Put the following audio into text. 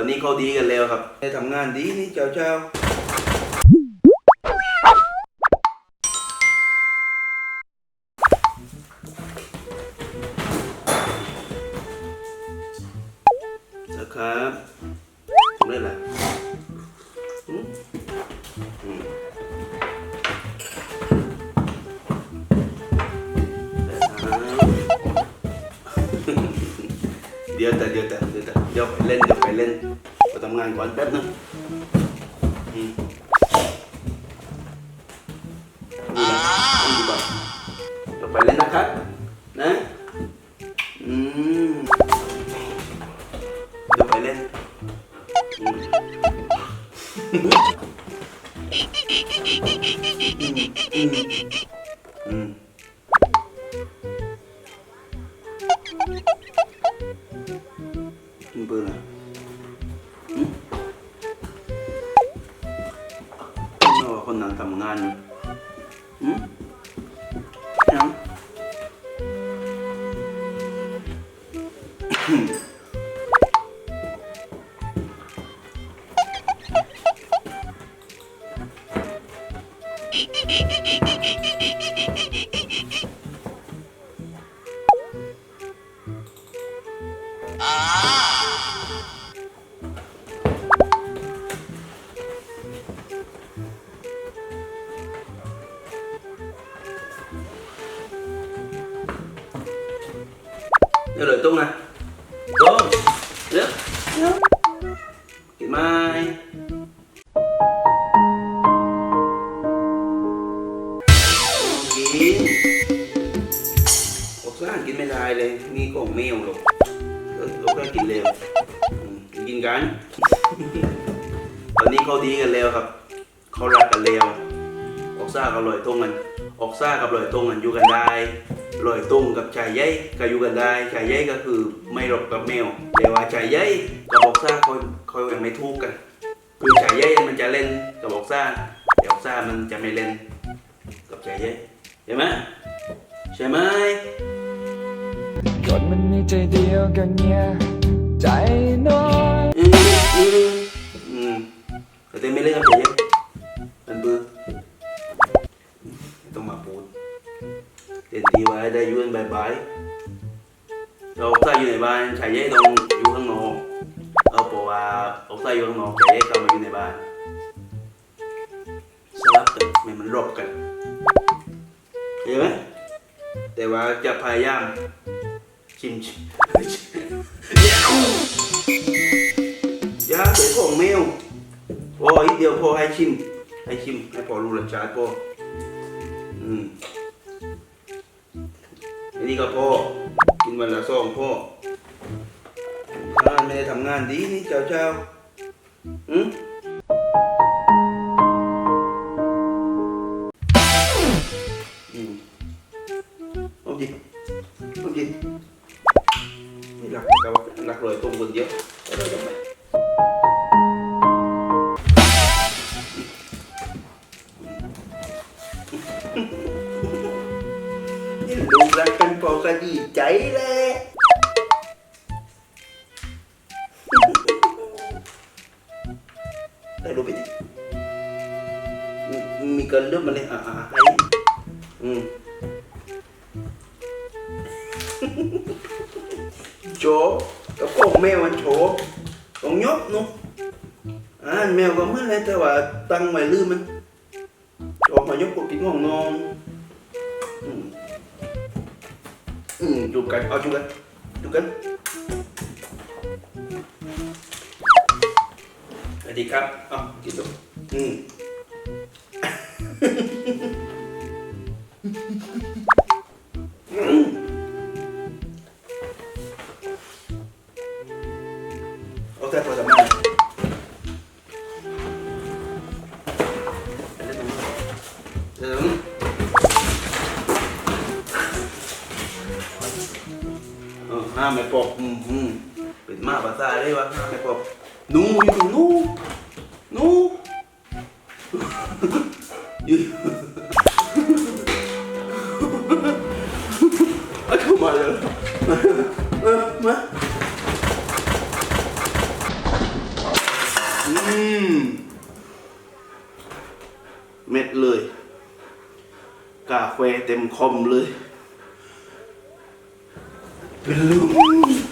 อนนี้เขาดีกันแล้วครับได้ทำงานดีนี่เจ้าเจ้านะครับทำได้แหละอืมอืมเดี๋ยวแต่เดี๋ยวแต่ ดี๋ยวไปเล่นเดี๋ยวไปเล่นไปทำงานก่อนแป๊บนึงอืมดูนะดูก่อนเดี๋ยวไปเล่นนะครับ นะอืมเดี๋ยวไปเล่นอืมอื กันทำงานอืมยังเดี๋ นกินไม่ได้เลยนี่ของแมวหรอกเออเรากกินเร็วกินกันตอนนี้เขาดีกันแล้วครับ เขารักกันแล้วออกซ่ากับลอยตุ้งกัน ออกซ่ากับลอยตุ้งกันอยู่กันได้ ลอยตุ้งกับชายใยก็อยู่กันได้ชายใยก็คือไม่รบกับแมว แต่ว่าชายใยกับออกซ่าเขาเขายังไม่ถูกกัน คือชายใยมันจะเล่นกับออกซ่าแต่ออกซ่ามันจะไม่เล่น กับชายใยเห็นไหมใช่ไหมคนมันมีใจเดียวกันเนี่ยใจน้อย เราออกซ่อยู่ในบ้านชายใยต้องอยู่ข้างนอกเออเพราะว่าออกซ่อยู่ข้างนอกชายใยเข้ามาอยู่ในบ้านสลับกันไม่มันรบกันเห็นไหมแต่ว่าจะพยายามชิมชิมยาเสยของแมวพออีเดียวพอให้ชิม ให้ชิม ให้พอรู้รสชาติพออืม นี่ก็พ่อ กินวันละสองพ่อถ้าไม่ได้ทำงานดีนี่เจ้าเจ้าอืมอืมเอาดิเอาดิไม่รักกับรักรอยตรงคนเยอะ ก็ดีใจเลยได้รู้ไปดิมีกันเรื่องมาเลยอ่าอ่าให้อืมโชว์กับพวกแมวมันโชว์ต้องยกนู้อ่าแมวก็เมือนเลยแต่ว่าตั้งไว้ลืมมันโชว์มายกพวกกินของนอน อืมจูบกันเอาจูบกันจูบ เออห้ามไม่ปอกอืมอืมเป็นมาภาษาได้วะห้ามไม่ปอกหนูอยู่ตรงนูหนูยู่เอาเข้ามาเลยเออมาอืมเม็ดเลยกาแฟเต็มคอมเลย ลม